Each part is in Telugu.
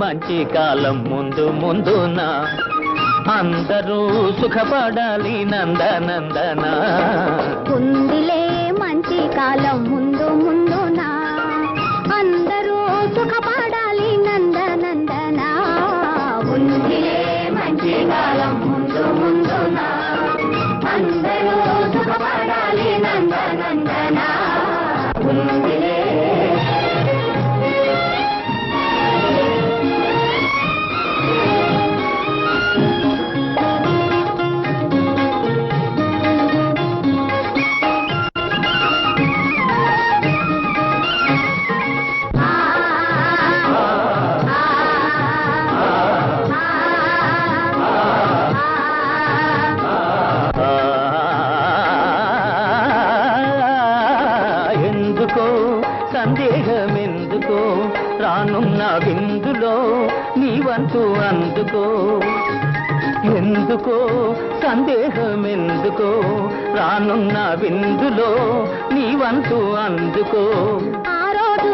మంచి కాలం ముందు ముందున అందరూ సుఖపడాలి నందనందన. ఉందిలే మంచి కాలం ముందు ముందున అందరూ సుఖపడాలి నందనందన. ఉందిలే మంచి కాలం ముందు ముందున అందరూ సుఖపడాలి నందనందన. ఉందిలే సందేహమెందుకో రానున్న విందులో నీ వంతు అందుకో. ఎందుకో? సందేహం ఎందుకో రానున్న విందులో నీ వంతు అందుకో. ఆ రోజు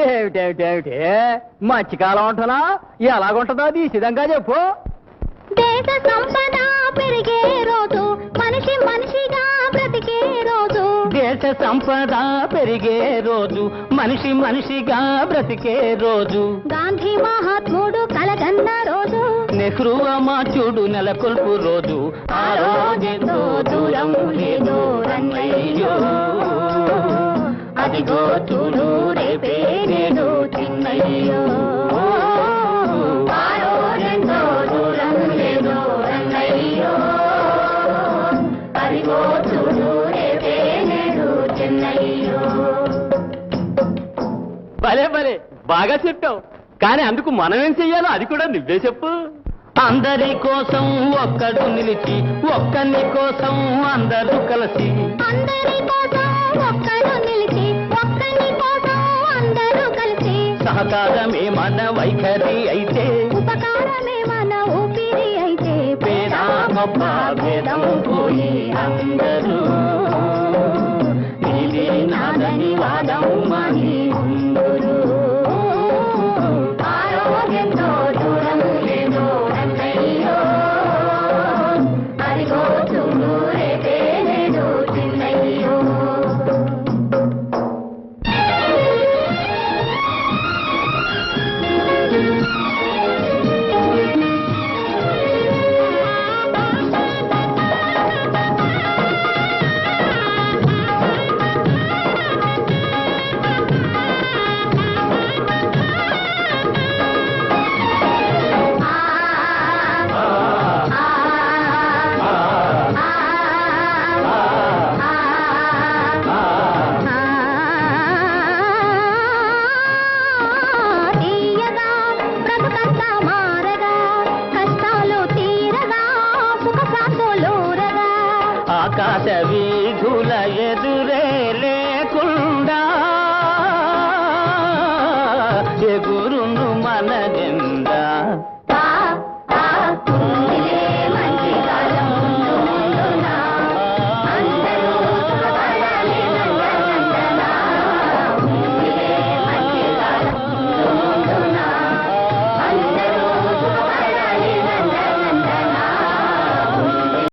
ఏమిటేమిటేమిటి? మధ్యకాలం ఉంటున్నా ఎలాగుంటుందో అది సిద్ధంగా చెప్పు. దేశ సంపద పెరిగే రోజు మనిషి మనిషిగా బ్రతికే రోజు. దేశ సంపద పెరిగే రోజు మనిషి మనిషిగా బ్రతికే రోజు. గాంధీ మహాత్ముడు కలగన్న రోజు. నెహ్రూ అమాత్యుడు నెలకొల్పు రోజు. ఆ రోజెంతో దూరం లేదు రన్నయ్యో అదిగో చూడు భలే భలే బాగా చెప్పావు. కానీ అందుకు మనం ఏం చెయ్యాలో అది కూడా నువ్వే చెప్పు. అందరి కోసం ఒక్కడు నిలిచి ఒక్కని కోసం అందరూ కలిసి. అందరి కోసం ఒక్కడు సహకారమే మన వైఖరి అయితే ఉపకారమే మన ఊపిరి అయితే పేదాభేదం గొప్ప పోయి అందరూ. నీదే నాదని వాదము Thank you. పాత వీధుల ఎదురే